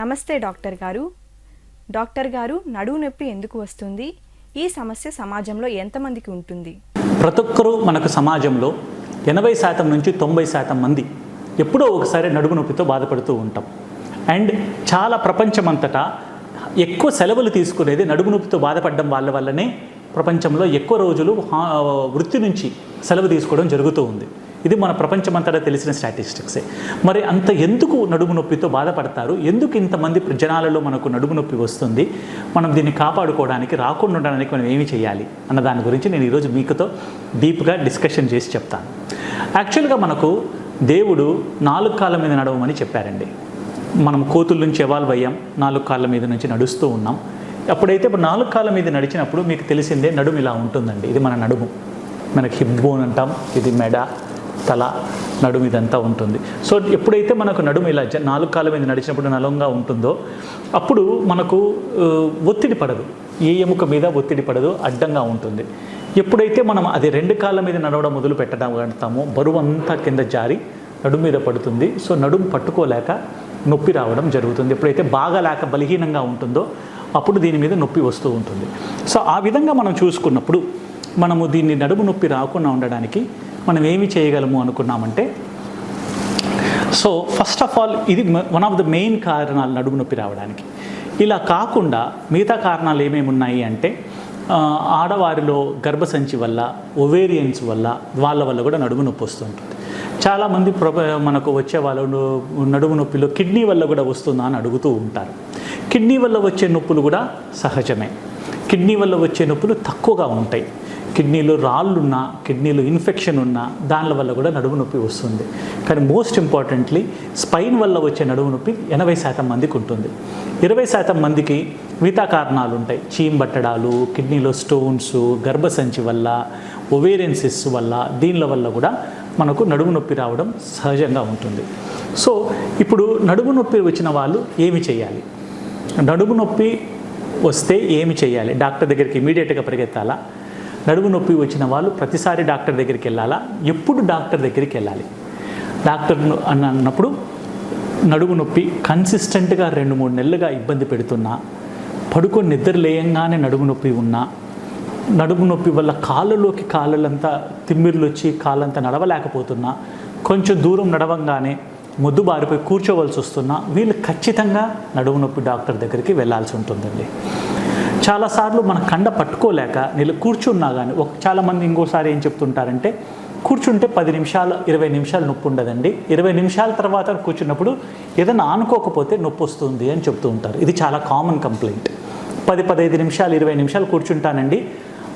నమస్తే డాక్టర్ గారు. డాక్టర్ గారు నడువు నొప్పి ఎందుకు వస్తుంది? ఈ సమస్య సమాజంలో ఎంతమందికి ఉంటుంది? ప్రతి ఒక్కరూ మనకు సమాజంలో ఎనభై శాతం నుంచి తొంభై శాతం మంది ఎప్పుడో ఒకసారి నడుము నొప్పితో బాధపడుతూ ఉంటాం. అండ్ చాలా ప్రపంచమంతటా ఎక్కువ సెలవులు తీసుకునేది నడుము నొప్పితో బాధపడడం వాళ్ళ వల్లనే ప్రపంచంలో ఎక్కువ రోజులు వృత్తి నుంచి సెలవు తీసుకోవడం జరుగుతూ ఉంది. ఇది మన ప్రపంచమంతటా తెలిసిన స్టాటిస్టిక్సే. మరి అంత ఎందుకు నడుము నొప్పితో బాధపడతారు? ఎందుకు ఇంతమంది జనాలలో మనకు నడుము నొప్పి వస్తుంది? మనం దీన్ని కాపాడుకోవడానికి రాకుండా ఉండడానికి మనం ఏమి చేయాలి? అన్న దాని గురించి నేను ఈరోజు మీకుతో డీప్గా డిస్కషన్ చేసి చెప్తాను. యాక్చువల్గా మనకు దేవుడు నాలుగు కాళ్ళ మీద నడవమని చెప్పారండి. మనం కోతుల నుంచి ఎవాల్వ్ అయ్యాం నాలుగు కాళ్ళ మీద నుంచి నడుస్తూ ఉన్నాం. అప్పుడైతే ఇప్పుడు నాలుగు కాళ్ళ మీద నడిచినప్పుడు మీకు తెలిసిందే నడుము ఇలా ఉంటుందండి. ఇది మన నడుము. మనకి హిప్ బోన్ అంటాం ఇది మెడ తల నడుము ఇదంతా ఉంటుంది. సో ఎప్పుడైతే మనకు నడుము ఇలా నాలుగు కాళ్ళ మీద నడిచినప్పుడు నలంగా ఉంటుందో అప్పుడు మనకు ఒత్తిడి పడదు. ఏ ఎముక మీద ఒత్తిడి పడదు అడ్డంగా ఉంటుంది. ఎప్పుడైతే మనం అది రెండు కాళ్ళ మీద నడవడం మొదలు పెట్టడం అంటామో బరువు అంతా కింద జారి నడుము మీద పడుతుంది. సో నడుము పట్టుకోలేక నొప్పి రావడం జరుగుతుంది. ఎప్పుడైతే బాగా లేక బలహీనంగా ఉంటుందో అప్పుడు దీని మీద నొప్పి వస్తూ ఉంటుంది. సో ఆ విధంగా మనం చూసుకున్నప్పుడు మనము దీన్ని నడుము నొప్పి రాకుండా ఉండడానికి మనం ఏమి చేయగలము అనుకున్నామంటే సో ఫస్ట్ ఆఫ్ ఆల్ ఇది వన్ ఆఫ్ ద మెయిన్ కారణాలు నడుము నొప్పి రావడానికి. ఇలా కాకుండా మిగతా కారణాలు ఏమేమి ఉన్నాయి అంటే ఆడవారిలో గర్భసంచి వల్ల ఒవేరియన్స్ వల్ల వాళ్ళ వల్ల కూడా నడుము నొప్పి వస్తుంటుంది. చాలామంది ప్ర మనకు వచ్చే వాళ్ళు నడుము నొప్పిలో కిడ్నీ వల్ల కూడా వస్తుందా అని అడుగుతూ ఉంటారు. కిడ్నీ వల్ల వచ్చే నొప్పులు కూడా సహజమే. కిడ్నీ వల్ల వచ్చే నొప్పులు తక్కువగా ఉంటాయి. కిడ్నీలో రాళ్ళున్నా కిడ్నీలో ఇన్ఫెక్షన్ ఉన్నా దానిల వల్ల కూడా నడుము నొప్పి వస్తుంది. కానీ మోస్ట్ ఇంపార్టెంట్లీ స్పైన్ వల్ల వచ్చే నడుము నొప్పి ఎనభై శాతం మందికి ఉంటుంది. ఇరవై శాతం మందికి మిగతా కారణాలు ఉంటాయి. చీమ్ బట్టడాలు కిడ్నీలో స్టోన్స్ గర్భసంచి వల్ల ఒవేరియన్సిస్ వల్ల దీనిల వల్ల కూడా మనకు నడుము నొప్పి రావడం సహజంగా ఉంటుంది. సో ఇప్పుడు నడుము నొప్పి వచ్చిన వాళ్ళు ఏమి చేయాలి? నడుము నొప్పి వస్తే ఏమి చేయాలి? డాక్టర్ దగ్గరికి ఇమీడియట్గా పరిగెత్తాలా? నడుము నొప్పి వచ్చిన వాళ్ళు ప్రతిసారి డాక్టర్ దగ్గరికి వెళ్ళాలా? ఎప్పుడు డాక్టర్ దగ్గరికి వెళ్ళాలి? డాక్టర్ అని అన్నప్పుడు నడుము నొప్పి కన్సిస్టెంట్గా రెండు మూడు నెలలుగా ఇబ్బంది పెడుతున్నా పడుకొని నిద్ర లేయంగానే నడుము నొప్పి ఉన్నా నడుము నొప్పి వల్ల కాళ్ళలోకి కాళ్ళంతా తిమ్మిర్లు వచ్చి కాళ్ళంతా నడవలేకపోతున్నా కొంచెం దూరం నడవంగానే ముద్దు బారిపోయి కూర్చోవలసి వస్తున్నా వీళ్ళు ఖచ్చితంగా నడుము నొప్పి డాక్టర్ దగ్గరికి వెళ్ళాల్సి ఉంటుందండి. చాలాసార్లు మన కండ పట్టుకోలేక నిల కూర్చున్నా కానీ ఒక చాలామంది ఇంకోసారి ఏం చెప్తుంటారంటే కూర్చుంటే పది నిమిషాలు ఇరవై నిమిషాలు నొప్పి ఉండదండి. ఇరవై నిమిషాల తర్వాత కూర్చున్నప్పుడు ఏదైనా ఆనుకోకపోతే నొప్పి వస్తుంది అని చెప్తూ ఉంటారు. ఇది చాలా కామన్ కంప్లైంట్ పది పదహైదు నిమిషాలు ఇరవై నిమిషాలు కూర్చుంటానండి.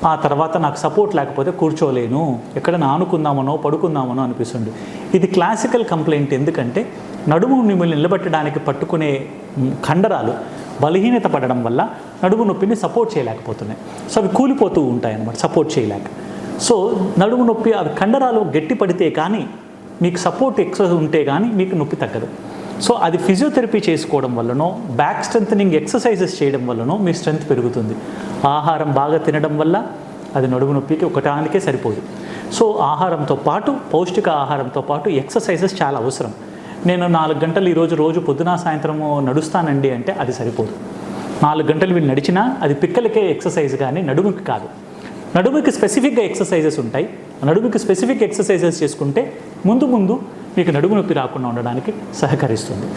ఆ తర్వాత నాకు సపోర్ట్ లేకపోతే కూర్చోలేను. ఎక్కడ ఆనుకుందామనో పడుకుందామనో అనిపిస్తుంది. ఇది క్లాసికల్ కంప్లైంట్ ఎందుకంటే నడుము మిమ్మల్ని నిలబెట్టడానికి పట్టుకునే కండరాలు బలహీనత పడడం వల్ల నడుము నొప్పిని సపోర్ట్ చేయలేకపోతున్నాయి. సో అవి కూలిపోతూ ఉంటాయి అన్నమాట సపోర్ట్ చేయలేక. సో నడుము నొప్పి అవి కండరాలు గట్టి పడితే కానీ మీకు సపోర్ట్ ఎక్సర్సైజ్ ఉంటే కానీ మీకు నొప్పి తగ్గదు. సో అది ఫిజియోథెరపీ చేసుకోవడం వల్లనో బ్యాక్ స్ట్రెంథనింగ్ ఎక్సర్సైజెస్ చేయడం వల్లనో మీ స్ట్రెంత్ పెరుగుతుంది. ఆహారం బాగా తినడం వల్ల అది నడుము నొప్పికి ఒకటానికే సరిపోదు. సో ఆహారంతో పాటు పౌష్టిక ఆహారంతో పాటు ఎక్సర్సైజెస్ చాలా అవసరం. నేను నాలుగు గంటలు ఈరోజు రోజు పొద్దున సాయంత్రము నడుస్తానండి అంటే అది సరిపోదు. నాలుగు గంటలు వీళ్ళు నడిచినా అది పిక్కలకే ఎక్సర్సైజ్ కానీ నడుముకి కాదు. నడుముకి స్పెసిఫిక్గా ఎక్సర్సైజెస్ ఉంటాయి. నడుముకి స్పెసిఫిక్ ఎక్సర్సైజెస్ చేసుకుంటే ముందు ముందు మీకు నడుము నొప్పి రాకుండా ఉండడానికి సహకరిస్తుంది.